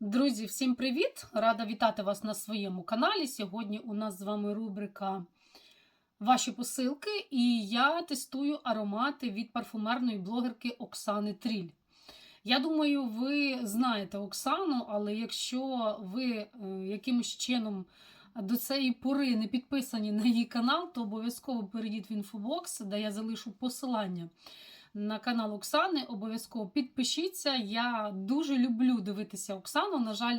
Друзі, всім привіт! Рада вітати вас на своєму каналі. Сьогодні у нас з вами рубрика Ваші посилки, і я тестую аромати від парфумерної блогерки Оксани Тріль. Я думаю, ви знаєте Оксану, але якщо ви е, якимось чином до цієї пори не підписані на її канал, то обов'язково перейдіть в інфобокс, де я залишу посилання на канал Оксани. Обов'язково підпишіться. Я дуже люблю дивитися Оксану. На жаль,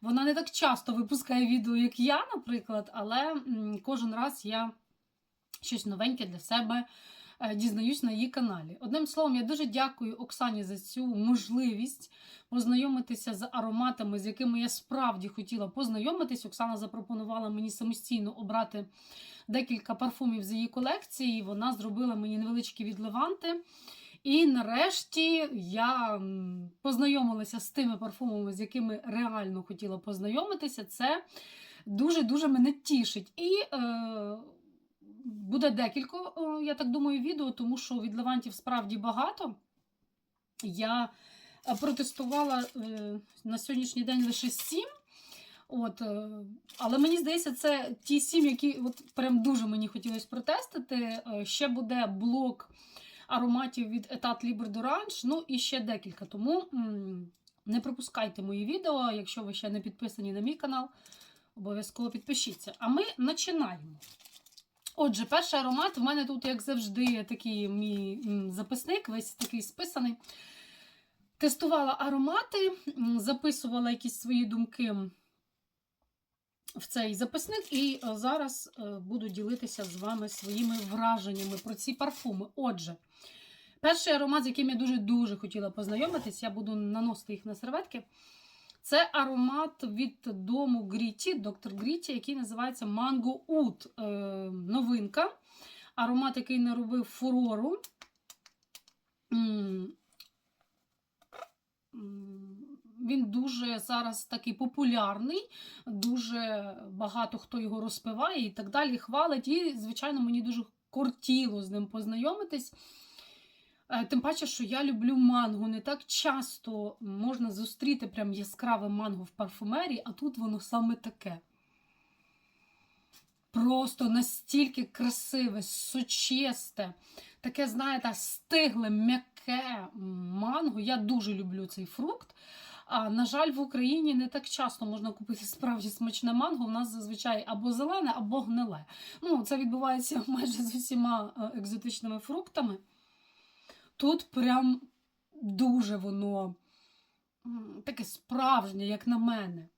вона не так часто випускає відео, як я, наприклад, але кожен раз я щось новеньке для себе дізнаюсь на її каналі. Одним словом, я дуже дякую Оксані за цю можливість познайомитися з ароматами, з якими я справді хотіла познайомитись. Оксана запропонувала мені самостійно обрати декілька парфумів з її колекції. Вона зробила мені невеличкі відливанти. І нарешті я познайомилася з тими парфумами, з якими реально хотіла познайомитися. Це дуже-дуже мене тішить. І е, буде декілька, е, я так думаю, відео, тому що відливантів справді багато. Я е, протестувала е, на сьогоднішній день лише сім. От, але мені здається, це ті сім, які от прям дуже мені хотілося протестити. Ще буде блок ароматів від Etat Libre d'Orange, ну і ще декілька. Тому не пропускайте мої відео, якщо ви ще не підписані на мій канал, обов'язково підпишіться. А ми починаємо. Отже, перший аромат в мене тут, як завжди, такий мій записник, весь такий списаний. Тестувала аромати, записувала якісь свої думки в цей записник, і е, зараз е, буду ділитися з вами своїми враженнями про ці парфуми. Отже, перший аромат, з яким я дуже-дуже хотіла познайомитись, я буду наносити їх на серветки. Це аромат від дому Гріті, доктор Гріті, який називається Mango Oud. Е, новинка. Аромат, який наробив фурору. М, м, Він дуже зараз такий популярний, дуже багато хто його розпиває і так далі, хвалить. І, звичайно, мені дуже кортіло з ним познайомитись. Е, Тим паче, що я люблю манго. Не так часто можна зустріти прям яскраве манго в парфумерії, а тут воно саме таке. Просто настільки красиве, сочисте, таке, знаєте, стигле, м'яке манго. Я дуже люблю цей фрукт. А, на жаль, в Україні не так часто можна купити справді смачне манго. У нас зазвичай або зелене, або гниле. Ну, це відбувається майже з усіма е, екзотичними фруктами. Тут прям дуже воно таке справжнє, як на мене.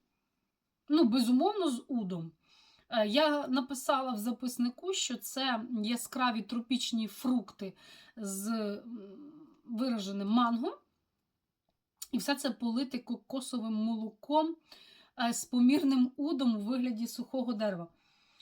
Ну, безумовно, з удом. Е, Я написала в записнику, що це яскраві тропічні фрукти з вираженим манго. І все це полити кокосовим молоком е, з помірним удом у вигляді сухого дерева.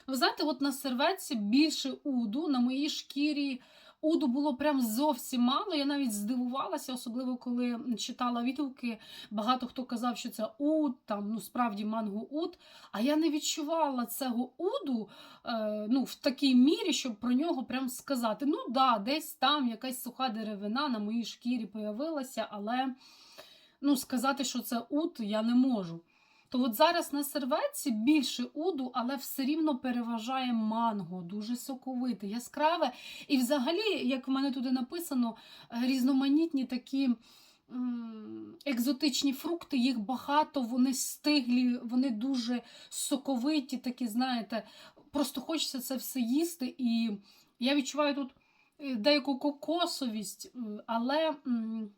Ви знаєте, от на серветці більше уду, на моїй шкірі уду було прям зовсім мало. Я навіть здивувалася, особливо коли читала відгуки. Багато хто казав, що це уд, там ну справді манго уд. А я не відчувала цього уду е, ну, в такій мірі, щоб про нього прям сказати. Ну да, десь там якась суха деревина на моїй шкірі появилася, але ну, сказати, що це уд, я не можу. То от зараз на серветці більше уду, але все рівно переважає манго, дуже соковите, яскраве. І взагалі, як в мене туди написано, е, різноманітні такі екзотичні фрукти, їх багато, вони стиглі, вони дуже соковиті, такі, знаєте, просто хочеться це все їсти. І я відчуваю тут е, деяку кокосовість, але м,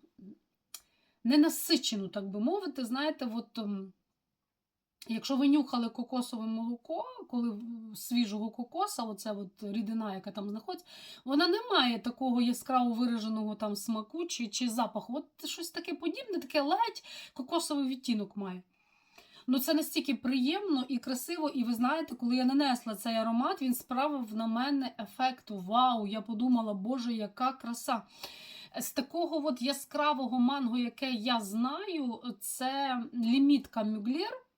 ненасичену, так би мовити, знаєте, от. Якщо ви нюхали кокосове молоко, коли свіжого кокоса, оця от рідина, яка там знаходиться, вона не має такого яскраво вираженого там смаку чи, чи запаху. От щось таке подібне, таке ледь кокосовий відтінок має. Ну це настільки приємно і красиво, і ви знаєте, коли я нанесла цей аромат, він справив на мене ефект вау. Я подумала, боже, яка краса. З такого от яскравого манго, яке я знаю, це лімітка Мюглєр.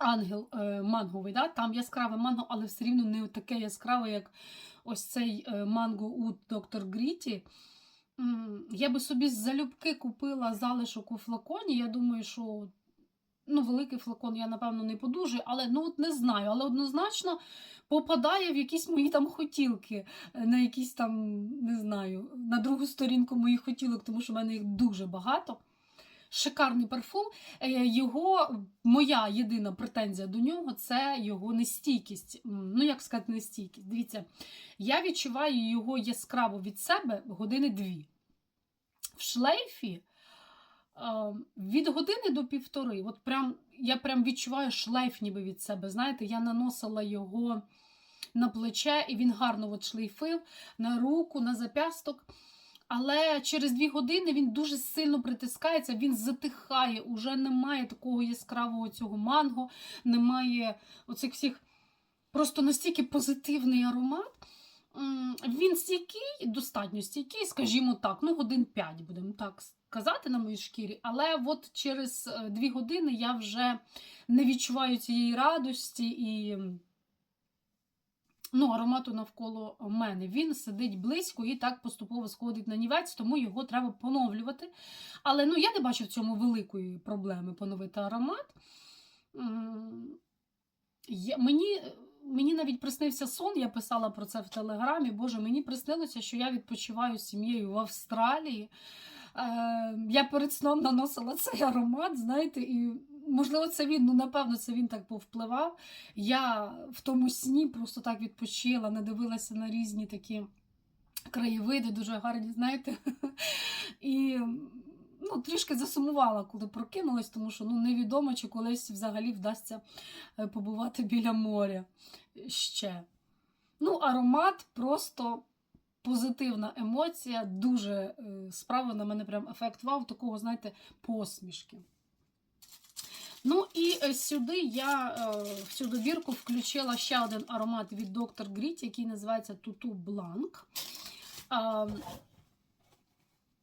Ангел е, манговий, да? там яскраве манго, але все рівно не таке яскраве, як ось цей е, манго у доктор Гріті. Я би собі залюбки купила залишок у флаконі. Я думаю, що Ну, великий флакон я, напевно, не подужую, але ну от не знаю. Але однозначно попадає в якісь мої там хотілки, е, на якісь там, не знаю, на другу сторінку моїх хотілок, тому що в мене їх дуже багато. Шикарний парфум. Е, Його, моя єдина претензія до нього це його нестійкість. Ну, як сказати, нестійкість. Дивіться, я відчуваю його яскраво від себе години дві. В шлейфі е, від години до півтори. От прям, я прям відчуваю шлейф ніби від себе. Знаєте, я наносила його на плече, і він гарно от шлейфив на руку, на запясток. Але через дві години він дуже сильно притискається, він затихає, уже немає такого яскравого цього манго, немає оцих всіх просто настільки позитивний аромат. Він стійкий, достатньо стійкий, скажімо так, ну годин 5, будемо так сказати на моїй шкірі. Але от через е, дві години я вже не відчуваю цієї радості і ну, аромату навколо мене. Він сидить близько і так поступово сходить на нівець, тому його треба поновлювати. Але ну, я не бачу в цьому великої проблеми поновити аромат. Я, мені, мені навіть приснився сон, я писала про це в Телеграмі. Боже, мені приснилося, що я відпочиваю з сім'єю в Австралії. Е, я перед сном наносила цей аромат, знаєте, і можливо, це він, ну напевно, це він так повпливав. Я в тому сні просто так відпочила, надивилася на різні такі краєвиди, дуже гарні, знаєте. І ну, трішки засумувала, коли прокинулась, тому що ну, невідомо, чи колись взагалі вдасться е, побувати біля моря ще. Ну, аромат просто позитивна емоція, дуже е, справа на мене прям ефект вау, такого, знаєте, посмішки. Ну і е, сюди я е, в цю добірку включила ще один аромат від Dr. Grit, який називається Tutu Blanc. Е,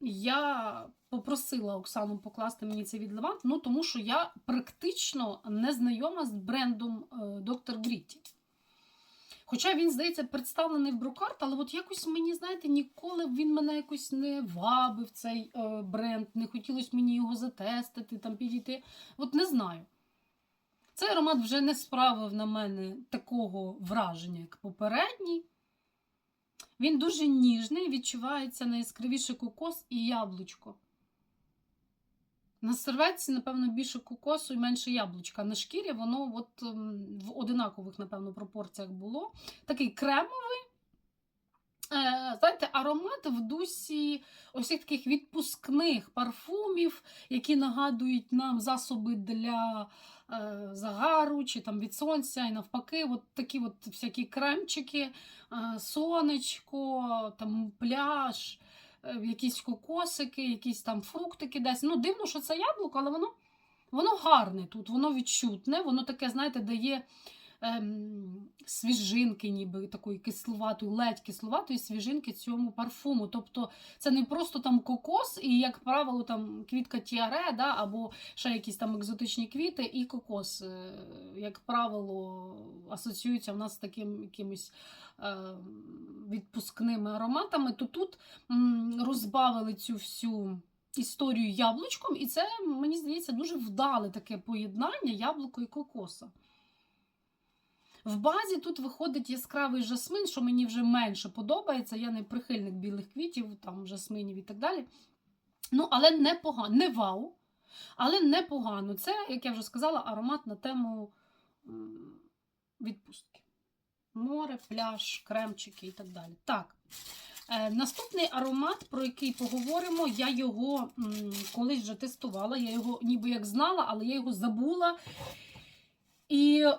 я попросила Оксану покласти мені цей від Levant, ну тому що я практично не знайома з брендом е, Dr. Gritty. Хоча він, здається, представлений в Брукарт, але от якось мені, знаєте, ніколи він мене якось не вабив цей е, бренд, не хотілося мені його затестити, там підійти. От не знаю. Цей аромат вже не справив на мене такого враження, як попередній. Він дуже ніжний, відчувається найяскравіше кокос і яблучко. На серветці, напевно, більше кокосу і менше яблучка. На шкірі воно от, ем, в одинакових, напевно, пропорціях було. Такий кремовий. Е, знаєте, аромат в дусі ось таких відпускних парфумів, які нагадують нам засоби для е, загару чи там від сонця, і навпаки, от такі от всякі кремчики, е, сонечко, там пляж, якісь кокосики, якісь там фруктики десь. Ну, дивно, що це яблуко, але воно, воно гарне тут, воно відчутне, воно таке, знаєте, дає ем, свіжинки, ніби такої кисловатої, ледь кисловатої свіжинки цьому парфуму. Тобто це не просто там кокос, і, як правило, там квітка тіаре, да, або ще якісь там екзотичні квіти, і кокос, е, як правило, асоціюється в нас з таким якимось е, відпускними ароматами, то тут м, розбавили цю всю. Історію яблучком, і це, мені здається, дуже вдале таке поєднання яблуко і кокоса. В базі тут виходить яскравий жасмин, що мені вже менше подобається. Я не прихильник білих квітів, там жасминів і так далі. Ну, але непогано, не вау, але непогано. Це, як я вже сказала, аромат на тему відпустки. Море, пляж, кремчики і так далі. Так. Е, наступний аромат, про який поговоримо, я його колись вже тестувала. Я його ніби як знала, але я його забула. І е,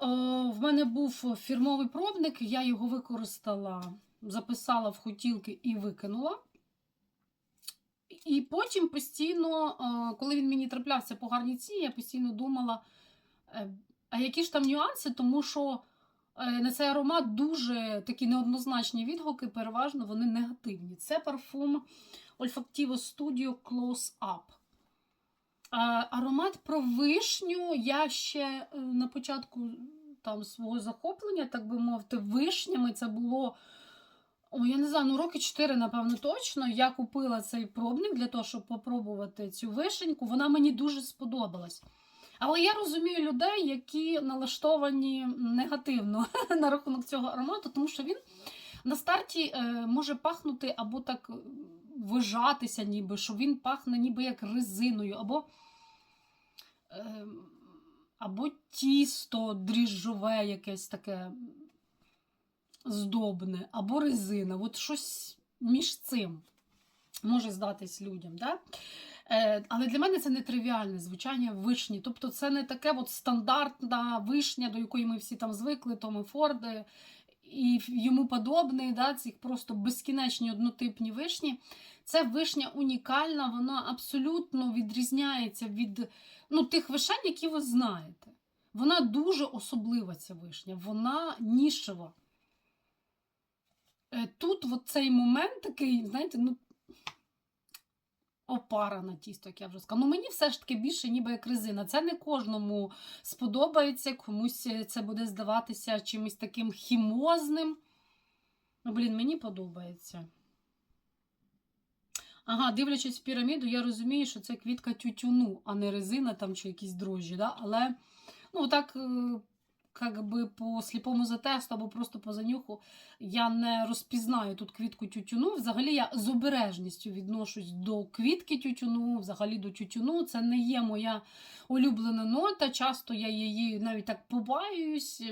в мене був фірмовий пробник, я його використала, записала в хотілки і викинула. І потім постійно, е, коли він мені траплявся по гарніці, я постійно думала, е, а які ж там нюанси, тому що е, на цей аромат дуже такі неоднозначні відгуки, переважно вони негативні. Це парфум Olfactivo Studio Close Up. Аромат про вишню. Я ще е, на початку там свого захоплення, так би мовити, вишнями це було. О, я не знаю, ну роки 4, напевно, точно. Я купила цей пробник для того, щоб попробувати цю вишеньку. Вона мені дуже сподобалась. Але я розумію людей, які налаштовані негативно на рахунок цього аромату, тому що він на старті е, може пахнути або так вижатися, ніби, що він пахне ніби як резиною, або, е, або тісто дріжджове якесь таке здобне, або резина. От щось між цим може здатись людям. Да? Е, але для мене це не тривіальне звучання вишні. Тобто це не таке от стандартна вишня, до якої ми всі там звикли, Томи Форди і йому подобний, да, ці просто безкінечні однотипні вишні. Це вишня унікальна, вона абсолютно відрізняється від ну, тих вишень, які ви знаєте. Вона дуже особлива, ця вишня, вона нішева. Е, Тут от цей момент такий, знаєте, ну, опара на тісто, як я вже сказала. Ну, мені все ж таки більше, ніби як резина. Це не кожному сподобається, комусь це буде здаватися чимось таким хімозним. Ну, блін, мені подобається. Ага, дивлячись в піраміду, я розумію, що це квітка тютюну, а не резина там чи якісь дрожжі. Да? Але, ну, так, е, как би по сліпому затесту або просто по занюху, я не розпізнаю тут квітку тютюну. Взагалі я з обережністю відношусь до квітки тютюну, взагалі до тютюну. Це не є моя улюблена нота. Часто я її навіть так побаююсь.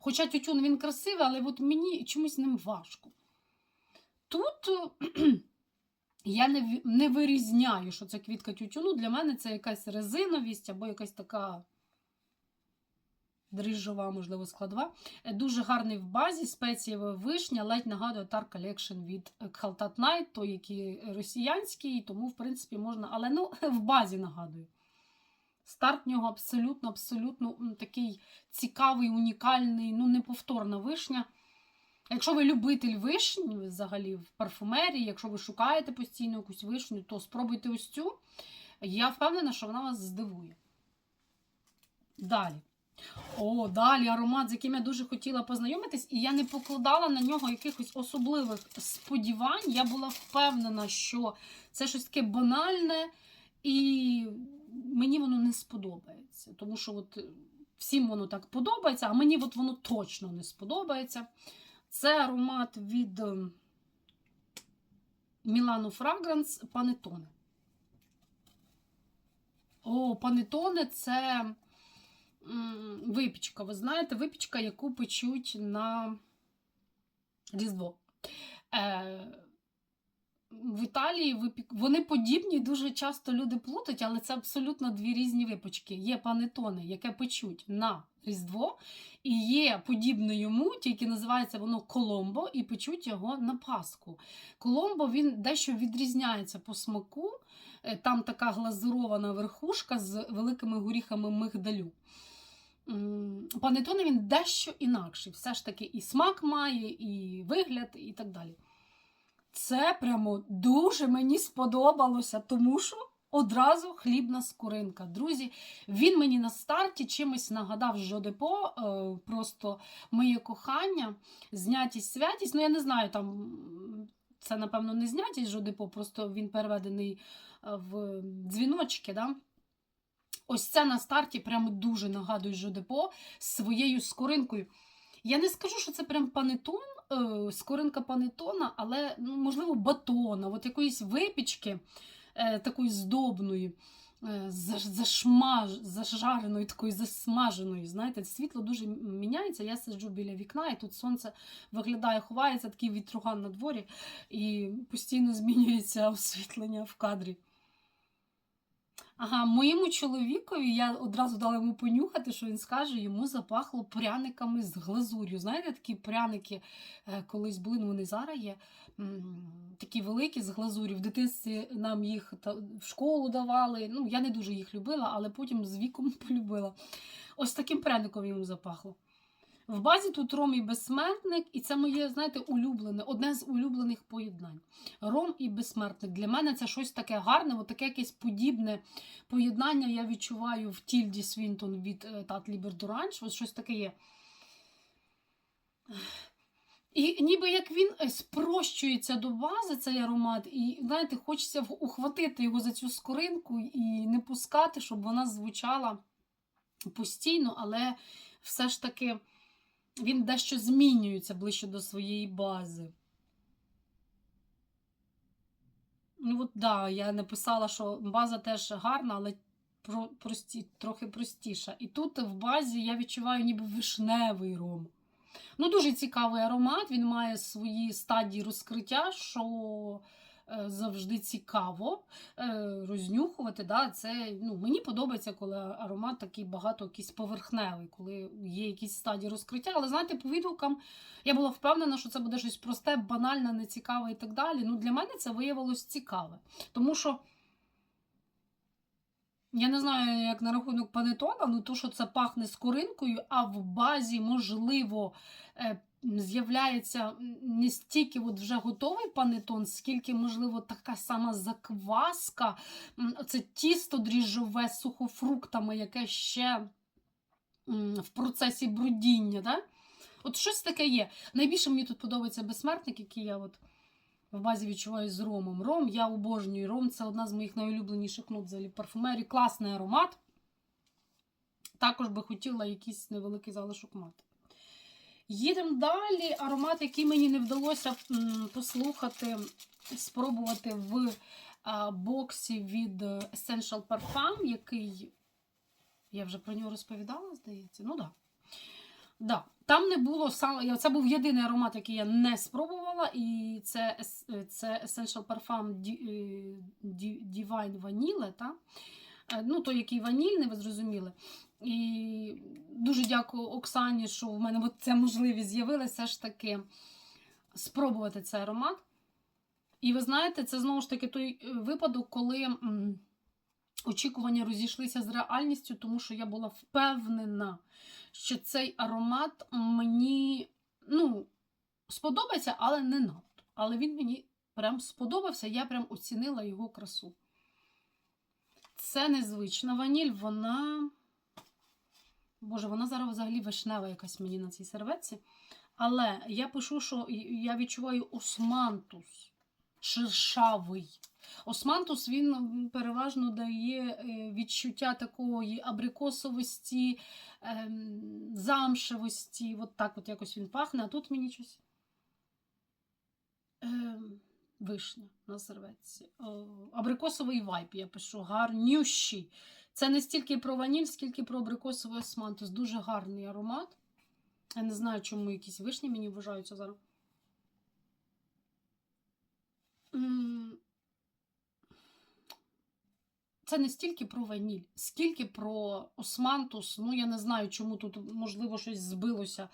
Хоча тютюн він красивий, але от мені чомусь ним важко. Тут. Я не, не вирізняю, що це квітка тютюну. Для мене це якась резиновість або якась така дріжджова, можливо, складова. Е, Дуже гарний в базі, спецієва вишня, ледь нагадує Tar Collection від Khaltat Night, той, який росіянський, тому, в принципі, можна, але ну, в базі нагадую. Старт в нього абсолютно, абсолютно такий цікавий, унікальний, ну, неповторна вишня. Якщо ви любитель вишні, взагалі в парфумерії, якщо ви шукаєте постійно якусь вишню, то спробуйте ось цю. Я впевнена, що вона вас здивує. Далі. О, далі аромат, з яким я дуже хотіла познайомитись, і я не покладала на нього якихось особливих сподівань. Я була впевнена, що це щось таке банальне, і мені воно не сподобається. Тому що от всім воно так подобається, а мені от воно точно не сподобається. Це аромат від Milano Fragrance Panettone. О, панетоне це випічка. Ви знаєте, випічка, яку печуть на Різдво. Е, в Італії випік... вони подібні, дуже часто люди плутають, але це абсолютно дві різні випічки. Є панетоне, яке печуть на Різдво, і є подібне йому, тільки називається воно Коломбо, і печуть його на Пасху. Коломбо він дещо відрізняється по смаку. Е, Там така глазурована верхушка з великими горіхами мигдалю. М, Панетоне він дещо інакший. Все ж таки і смак має, і вигляд, і так далі. Це прямо дуже мені сподобалося, тому що одразу хлібна скоринка. Друзі, він мені на старті чимось нагадав Жодепо, е, просто моє кохання, знятість, святість. Ну, я не знаю, там це, напевно, не знятість Жодепо, просто він переведений е, в дзвіночки. Да? Ось це на старті прямо дуже нагадує Жодепо своєю скоринкою. Я не скажу, що це прям панетон, е, скоринка панетона, але ну, можливо батона, от якоїсь випічки е, такої здобної, е, зажареної, такої засмаженої. Знаєте, світло дуже міняється. Я сиджу біля вікна, і тут сонце виглядає, ховається, такий вітруган на дворі, і постійно змінюється освітлення в кадрі. Ага, моєму чоловікові я одразу дала йому понюхати, що він скаже, йому запахло пряниками з глазур'ю. Знаєте, такі пряники е, колись були, ну вони зараз є. Такі великі з глазур'ю. В дитинстві нам їх в школу давали. Ну, я не дуже їх любила, але потім з віком полюбила. Ось таким пряником йому запахло. В базі тут ром і безсмертник, і це моє, знаєте, улюблене, одне з улюблених поєднань. Ром і безсмертник. Для мене це щось таке гарне, таке якесь подібне поєднання я відчуваю в Тільді Свінтон від е, Тат Лібердуранч. Ось щось таке є. І ніби як він е, спрощується до бази, цей аромат, і знаєте, хочеться ухватити його за цю скоринку і не пускати, щоб вона звучала постійно, але все ж таки він дещо змінюється ближче до своєї бази. Ну, от, да, я написала, що база теж гарна, але про, прості, трохи простіша. І тут в базі я відчуваю ніби вишневий ром. Ну, дуже цікавий аромат, він має свої стадії розкриття, що завжди цікаво е, рознюхувати. Да? Це, ну, мені подобається, коли аромат такий багато якийсь поверхневий, коли є якісь стадії розкриття. Але знаєте, по відгукам я була впевнена, що це буде щось просте, банальне, нецікаве і так далі. Ну, для мене це виявилось цікаве. Тому що. Я не знаю, як на рахунок панетона, ну то, що це пахне скоринкою, а в базі, можливо, е, з'являється не стільки от вже готовий панетон, скільки, можливо, така сама закваска, це тісто дріжджове з сухофруктами, яке ще в процесі брудіння. Да? От щось таке є. Найбільше мені тут подобається безсмертник, який я от в базі відчуваю з ромом. Ром, я обожнюю ром, це одна з моїх найулюбленіших нот взагалі парфумерії. Класний аромат. Також би хотіла якийсь невеликий залишок мати. Їдемо далі. Аромат, який мені не вдалося послухати, спробувати в боксі від Essential Parfum, який. Я вже про нього розповідала, здається. Ну так. Да. Там не було саме. Це був єдиний аромат, який я не спробувала, і це це Essential Parfum е, Di- Divine Vanille, та? Е, Ну, той, який ванільний, ви зрозуміли. І дуже дякую Оксані, що в мене от ця можливість з'явилася ж таки спробувати цей аромат. І ви знаєте, це знову ж таки той е, випадок, коли очікування розійшлися з реальністю, тому що я була впевнена, що цей аромат мені ну, сподобається, але не надто. Але він мені прям сподобався, я прям оцінила його красу. Це незвична ваніль, вона. Боже, вона зараз взагалі вишнева якась мені на цій серветці. Але я пишу, що я відчуваю османтус шершавий. Османтус він переважно дає е, відчуття такої абрикосовості, ем, замшевості. От так от якось він пахне, а тут мені щось. Ем, вишня на серветці. Абрикосовий вайп, я пишу, гарнющий. Це не стільки про ваніль, скільки про абрикосовий османтус. Дуже гарний аромат. Я не знаю, чому якісь вишні мені вважаються зараз. Це не стільки про ваніль, скільки про османтус. Ну, я не знаю, чому тут, можливо, щось збилося.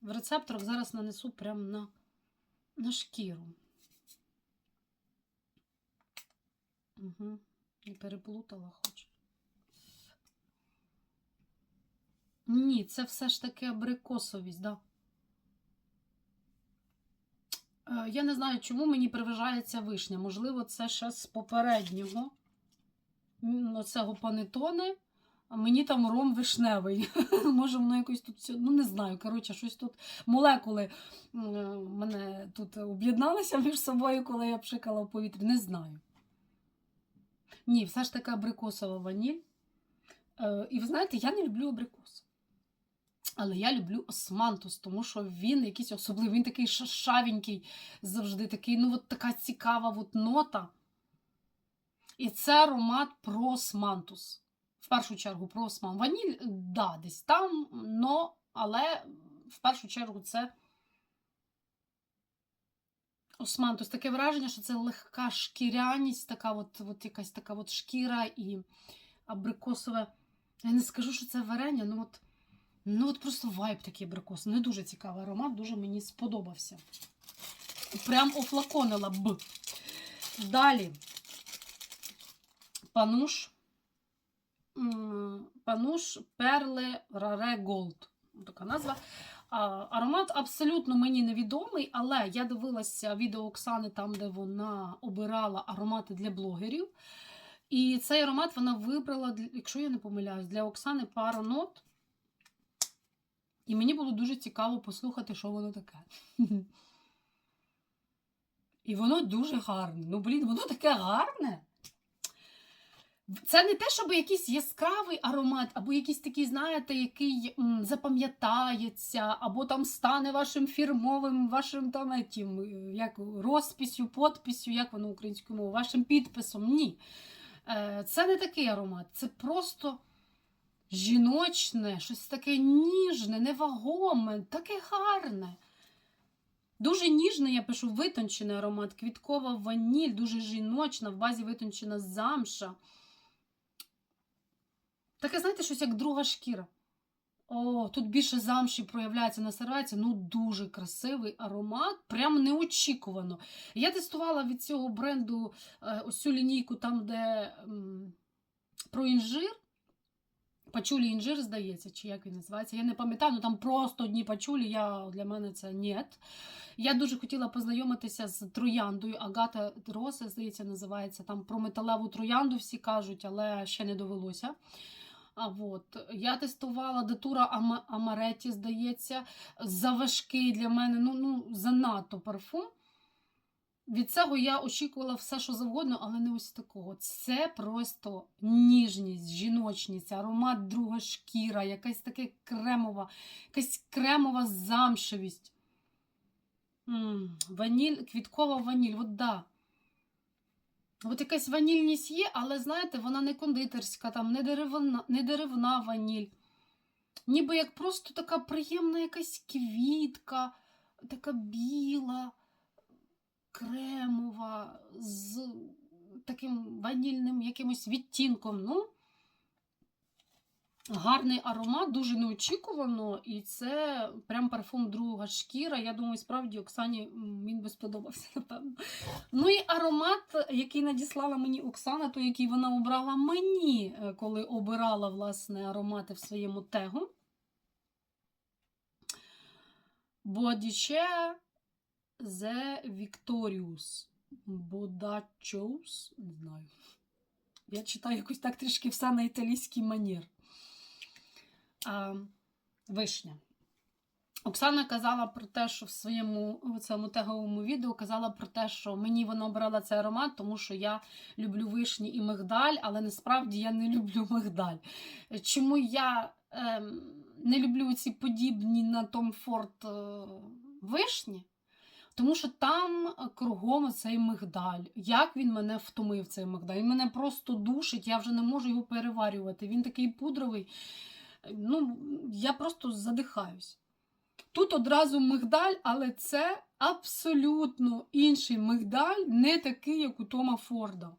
В рецепторах зараз нанесу прямо на, на шкіру. Угу. Не переплутала хоч. Ні, це все ж таки абрикосовість, да. Е, Я не знаю, чому мені приважається вишня. Можливо, це ще з попереднього м, оцього панетони. А мені там ром вишневий. Може, воно якось тут. Ну, не знаю. Коротше, щось тут молекули е, мене тут об'єдналися між собою, коли я пшикала в повітрі. Не знаю. Ні, все ж таки абрикосова ваніль. Е, І ви знаєте, я не люблю абрикос. Але я люблю османтус, тому що він якийсь особливий, він такий шашавенький, завжди такий, ну от така цікава от нота. І це аромат про османтус. В першу чергу про осман. Ваніль, да, десь там, но, але в першу чергу це османтус. Таке враження, що це легка шкіряність, така от, от якась така от шкіра і абрикосове. Я не скажу, що це варення, ну от. Ну, от просто вайб такий абрикос. Не дуже цікавий аромат, дуже мені сподобався. Прям офлаконила б. Далі. Пануш. Пануш Перле Раре Голд. Така назва. Аромат абсолютно мені невідомий, але я дивилася відео Оксани там, де вона обирала аромати для блогерів. І цей аромат вона вибрала, якщо я не помиляюсь, для Оксани пару нот. І мені було дуже цікаво послухати, що воно таке. І воно дуже гарне. Ну, блін, воно таке гарне. Це не те, щоб якийсь яскравий аромат, або якийсь такий, знаєте, який запам'ятається, або там стане вашим фірмовим, вашим там етім, е, як розписю, подписю, як воно українською мовою, вашим підписом. Ні. Е, Це не такий аромат, це просто жіночне, щось таке ніжне, невагоме, таке гарне. Дуже ніжний, я пишу витончений аромат, квіткова ваніль, дуже жіночна, в базі витончена замша. Таке, знаєте, щось як друга шкіра. О, тут більше замші проявляється на серветці. Ну, дуже красивий аромат, прям неочікувано. Я тестувала від цього бренду е, ось цю лінійку, там, де м, про інжир. Пачулі інжир, здається, чи як він називається. Я не пам'ятаю, ну там просто одні пачулі, я, для мене це нет. Я дуже хотіла познайомитися з трояндою. Агата Роса, здається, називається. Там про металеву троянду всі кажуть, але ще не довелося. А от я тестувала датура Ама- Амареті, здається, заважкий для мене, ну, ну занадто парфум. Від цього я очікувала все, що завгодно, але не ось такого. Це просто ніжність, жіночність, аромат друга шкіра, якась таке кремова, якась кремова замшевість. М, Ваніль, квіткова ваніль, от да. От якась ванільність є, але знаєте, вона не кондитерська, там, не деревна, не деревна ваніль. Ніби як просто така приємна якась квітка, така біла, кремова, з таким ванільним якимось відтінком. Ну, гарний аромат, дуже неочікувано, і це прям парфум друга шкіра. Я думаю, справді Оксані він би сподобався, напевно. Ну і аромат, який надіслала мені Оксана, той, який вона обрала мені, е, коли обирала власне аромати в своєму тегу. Бодіче The Victorious. Бодачоус, не знаю. Я читаю якось так трішки все на італійський манір. Вишня. Оксана казала про те, що в своєму цьому теговому відео казала про те, що мені вона обрала цей аромат, тому що я люблю вишні і мигдаль, але насправді я не люблю мигдаль. Чому я ем, не люблю ці подібні на Том Форд е, вишні? Тому що там кругом цей мигдаль. Як він мене втомив, цей мигдаль? Він мене просто душить, я вже не можу його переварювати. Він такий пудровий. Ну, я просто задихаюсь. Тут одразу мигдаль, але це абсолютно інший мигдаль, не такий, як у Тома Форда.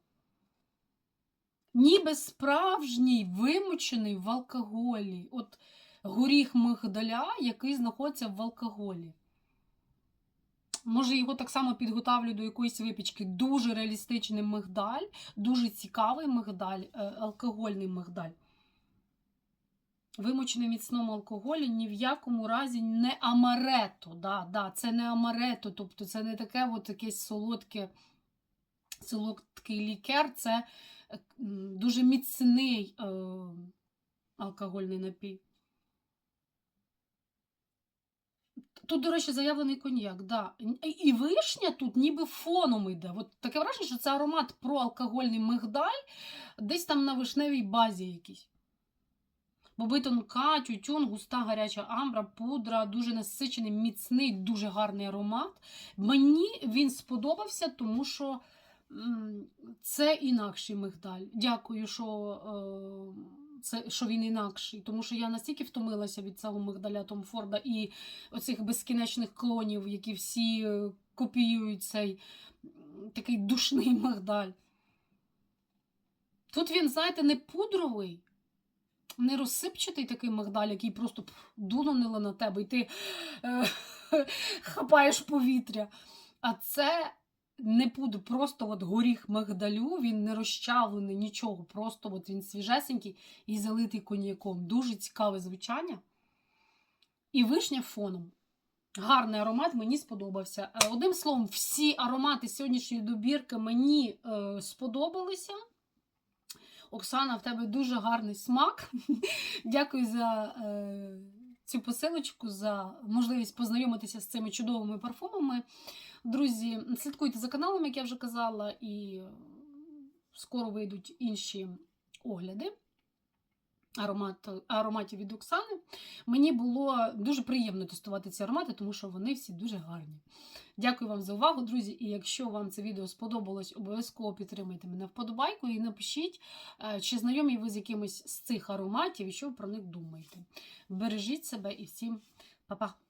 Ніби справжній вимучений в алкоголі. От горіх мигдаля, який знаходиться в алкоголі. Може, його так само підготавлю до якоїсь випічки. Дуже реалістичний мигдаль, дуже цікавий мигдаль, е, алкогольний мигдаль. Вимочений в міцному алкоголі ні в якому разі не амарето. Да, да, це не амарето, тобто це не таке от якесь солодке, солодкий лікер, це е, дуже міцний е, алкогольний напій. Тут, до речі, заявлений коньяк, да. І- вишня тут ніби фоном йде. От таке враження, що це аромат про алкогольний мигдаль, десь там на вишневій базі якийсь. Бобий тонка, тютюн, густа гаряча амбра, пудра, дуже насичений, міцний, дуже гарний аромат. Мені він сподобався, тому що це інакший мигдаль. Дякую, що, е, це, що він інакший, тому що я настільки втомилася від цього мигдаля Том Форда і оцих безкінечних клонів, які всі е, копіюють цей такий душний мигдаль. Тут він, знаєте, не пудровий, не розсипчатий такий мигдаль, який просто дунуло на тебе, і ти е, хапаєш повітря. А це не пудр, просто от горіх мигдалю, він не розчавлений, нічого, просто от він свіжесенький і залитий коньяком. Дуже цікаве звучання. І вишня фоном. Гарний аромат, мені сподобався. Е, Одним словом, всі аромати сьогоднішньої добірки мені е, сподобалися. Оксана, в тебе дуже гарний смак. Дякую за е, цю посилочку, за можливість познайомитися з цими чудовими парфумами. Друзі, слідкуйте за каналом, як я вже казала, і скоро вийдуть інші огляди аромат, ароматів від Оксани. Мені було дуже приємно тестувати ці аромати, тому що вони всі дуже гарні. Дякую вам за увагу, друзі. І якщо вам це відео сподобалось, обов'язково підтримайте мене вподобайку і напишіть, е, чи знайомі ви з якимось з цих ароматів і що ви про них думаєте. Бережіть себе і всім па-па!